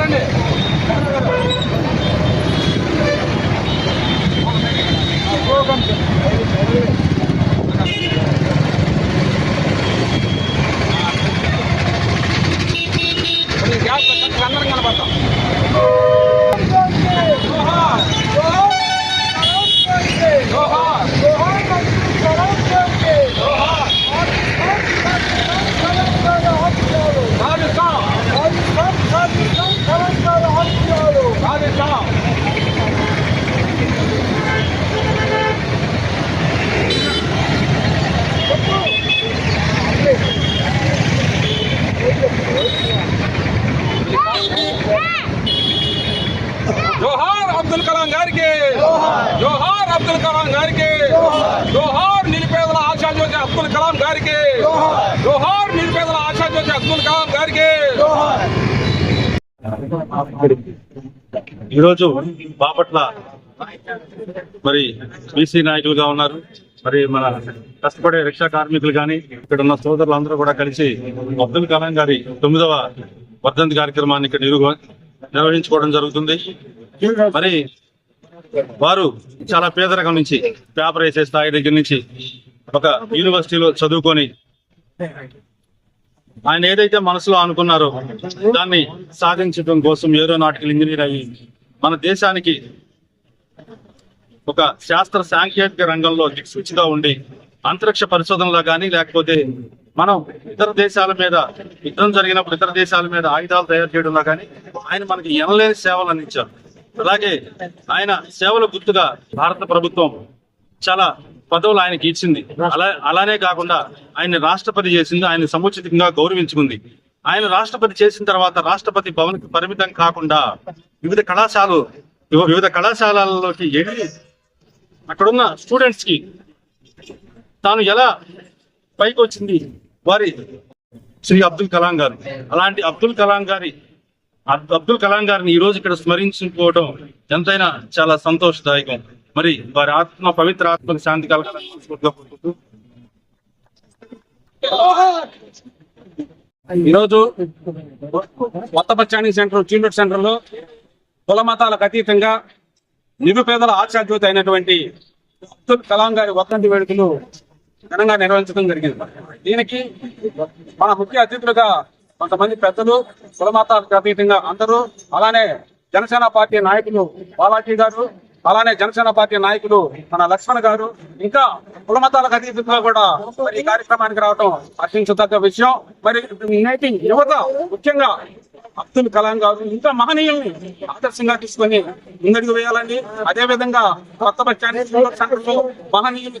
రండి జోహార్ అబ్దుల్ కలాం గారికి జోహార్ అబ్దుల్ కలాం గారికి జోహార్ నిరుపేదల ఆశాజ్యోతి అబ్దుల్ కలాం గారికి జోహార్ నిరుపేదల ఆశాజ్యోతి అబ్దుల్ కలాం గారికి ఈరోజు బాపట్ల మరి బీసీ నాయకులుగా ఉన్నారు. మరి మన కష్టపడే రిక్షా కార్మికులు కానీ ఇక్కడ ఉన్న సోదరులు అందరూ కూడా కలిసి అబ్దుల్ కలాం గారి తొమ్మిదవ వర్ధంతి కార్యక్రమాన్ని ఇక్కడ నిరు నిర్వహించుకోవడం జరుగుతుంది. మరి వారు చాలా పేదరికం నుంచి పేపర్ వేసే స్థాయి దగ్గర నుంచి ఒక యూనివర్సిటీలో చదువుకొని ఆయన ఏదైతే మనసులో అనుకున్నారో దాన్ని సాధించడం కోసం ఏరోనాటికల్ ఇంజనీర్ అయ్యి మన దేశానికి ఒక శాస్త్ర సాంకేతిక రంగంలో దిక్సూచిగా ఉండి అంతరిక్ష పరిశోధనలో కానీ లేకపోతే మనం ఇతర దేశాల మీద యుద్ధం జరిగినప్పుడు ఇతర దేశాల మీద ఆయుధాలు తయారు చేయడంలో కానీ ఆయన మనకి ఎనలేని సేవలు అందించారు. అలాగే ఆయన సేవల గుర్తుగా భారత ప్రభుత్వం చాలా పదవులు ఆయనకి ఇచ్చింది. అలా అలానే కాకుండా ఆయన రాష్ట్రపతి చేసింది ఆయన సముచితంగా గౌరవించుకుంది. ఆయన రాష్ట్రపతి చేసిన తర్వాత రాష్ట్రపతి భవన్ పరిమితం కాకుండా వివిధ కళాశాలలు వివిధ కళాశాలల్లోకి వెళ్ళి అక్కడున్న స్టూడెంట్స్కి తాను ఎలా పైకి వచ్చింది వారి శ్రీ అబ్దుల్ కలాం గారు. అలాంటి అబ్దుల్ కలాం గారి అబ్దుల్ కలాం గారిని ఈ రోజు ఇక్కడ స్మరించుకోవడం ఎంతైనా చాలా సంతోషదాయకం. మరి వారి ఆత్మ పవిత్ర ఆత్మకి శాంతి కలగాలని ఈరోజు కొత్త బచ్చాని సెంటర్ చీలూరు సెంటర్లో కుల మతాలకు అతీతంగా నిరుపేదల ఆశాజ్యోతి అయినటువంటి అబ్దుల్ కలాం గారి వర్ధంతి వేడుకలు ఘనంగా నిర్వహించడం జరిగింది. దీనికి మన ముఖ్య అతిథులుగా కొంతమంది పెద్దలు కుల మతాలకు అతీతంగా అందరూ అలానే జనసేన పార్టీ నాయకులు బాలాజీ గారు అలానే జనసేన పార్టీ నాయకులు మన లక్ష్మణ్ గారు ఇంకా కులమతాలకు అతీతంగా కూడా మరి ఈ కార్యక్రమానికి రావడం హర్షించదగ్గ విషయం. మరి నేటి యువత ముఖ్యంగా అబ్దుల్ కలాం గారు ఇంకా మహనీయుల్ని ఆదర్శంగా తీసుకొని ముందడుగు వేయాలండి. అదే విధంగా కొత్త బచ్చాని సెంటర్లో మహనీయులు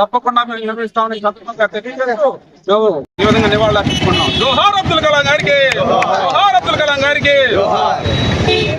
తప్పకుండా మేము నిర్వహిస్తామని సందర్భంగా తెలియజేస్తూ మేము ఈ విధంగా నివాళులు అర్పించుకున్నాం జోహార్ అబ్దుల్ కలాం గారికి. జోహార్ అబ్దుల్ కలాం గారికి.